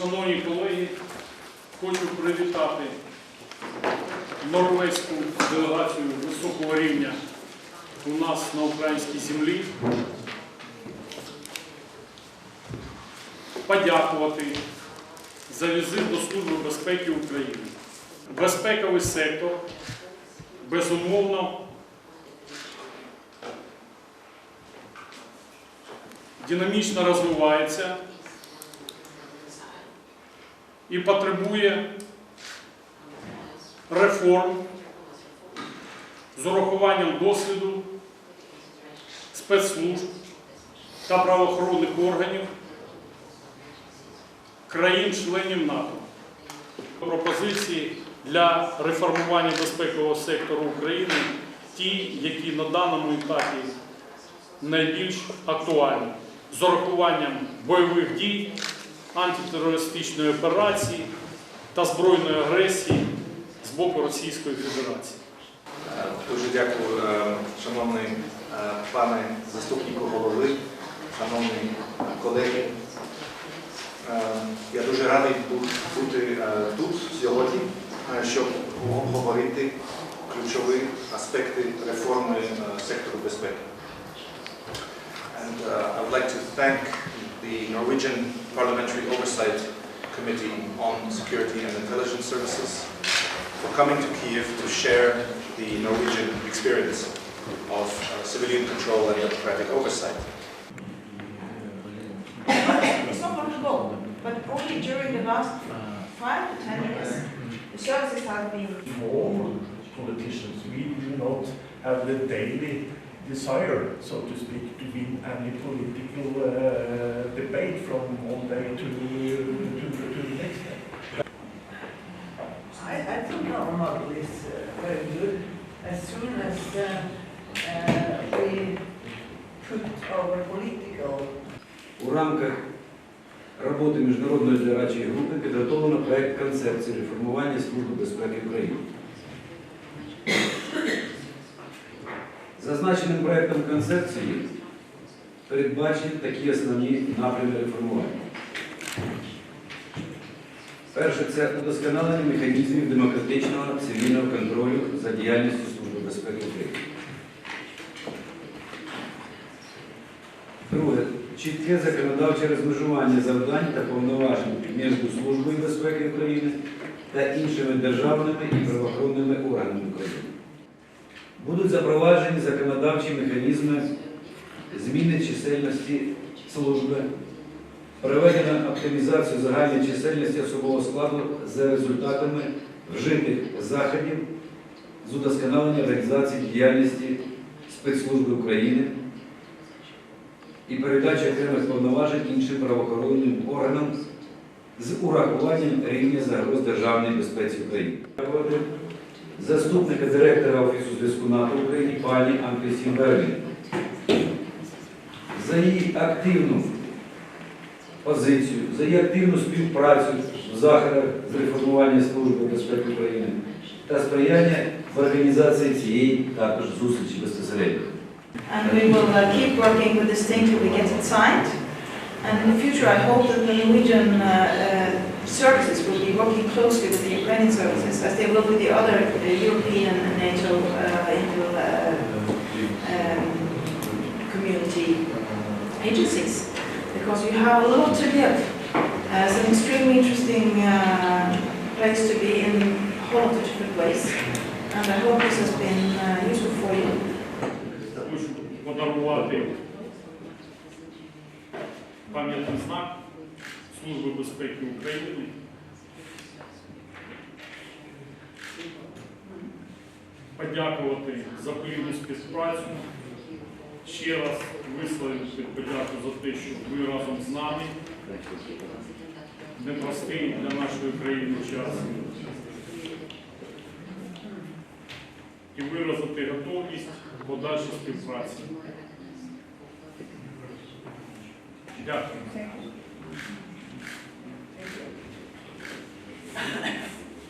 Шановні колеги, хочу привітати норвезьку делегацію високого рівня у нас на українській землі. Подякувати за візит до Служби безпеки України. Безпековий сектор безумовно динамічно розвивається і потребує реформ з урахуванням досвіду спецслужб та правоохоронних органів країн-членів НАТО. Пропозиції для реформування безпекового сектору України ті, які на даному етапі найбільш актуальні з урахуванням бойових дій, антитерористичної операції та збройної агресії з боку Російської Федерації. Дуже дякую, е, шановний е, пане заступнику голови, шановні колеги. Е, Я дуже радий бути тут сьогодні, щоб обговорити ключові аспекти реформи сектору безпеки. And uh, I would like to thank the Norwegian Parliamentary Oversight Committee on Security and Intelligence Services for coming to Kiev to share the Norwegian experience of uh, civilian control and democratic oversight. It's not long ago, but only during the last five to ten years, the services have been all politicians. We do not have the daily desire, so to speak, to win any political uh, debate from one day to, to, to the next day. I, I think our model is uh, very good. As soon as uh, uh, we put our political У рамках роботи міжнародної дорадчої групи підготовлено проект концепції реформування Служби безпеки України. Зазначеним проектом концепції Передбачені такі основні напрями реформування. Перше це удосконалення механізмів демократичного цивільного контролю за діяльністю Служби безпеки України. Друге. Чітке законодавче розмежування завдань та повноважень між Службою безпеки України та іншими державними і правоохоронними органами України. Будуть запроваджені законодавчі механізми зміни чисельності служби, проведено оптимізацію загальної чисельності особового складу за результатами вжитих заходів з удосконалення організації діяльності спецслужби України і передача окремих повноважень іншим правоохоронним органам з урахуванням рівня загроз державної безпеці України. Заступника директора Офісу зв'язку НАТО в Україні пані Анкрісін Берлін. За її активну позицію, за її активну співпрацю в заходах з реформування Служби безпеки України та сприяння в організації цієї також зустрічі безпосередньо. And we will uh, keep working with this thing till we get it signed. And in the future, I hope that the Norwegian uh, uh, services will be working closely with the Ukrainian services as they will with the other uh, European and NATO uh, uh, um, community agencies. Because we have a lot to give. Uh, it's an extremely interesting uh, place to be in a whole lot of different ways. And I hope this has been uh, useful for you. Хочу подарувати пам'ятний знак Служби безпеки України. Подякувати за плідну співпрацю. Ще раз висловити подяку за те, що ви разом з нами. Непростий для нашої країни час. І виразити готовність подальшої співпраці. Дякую.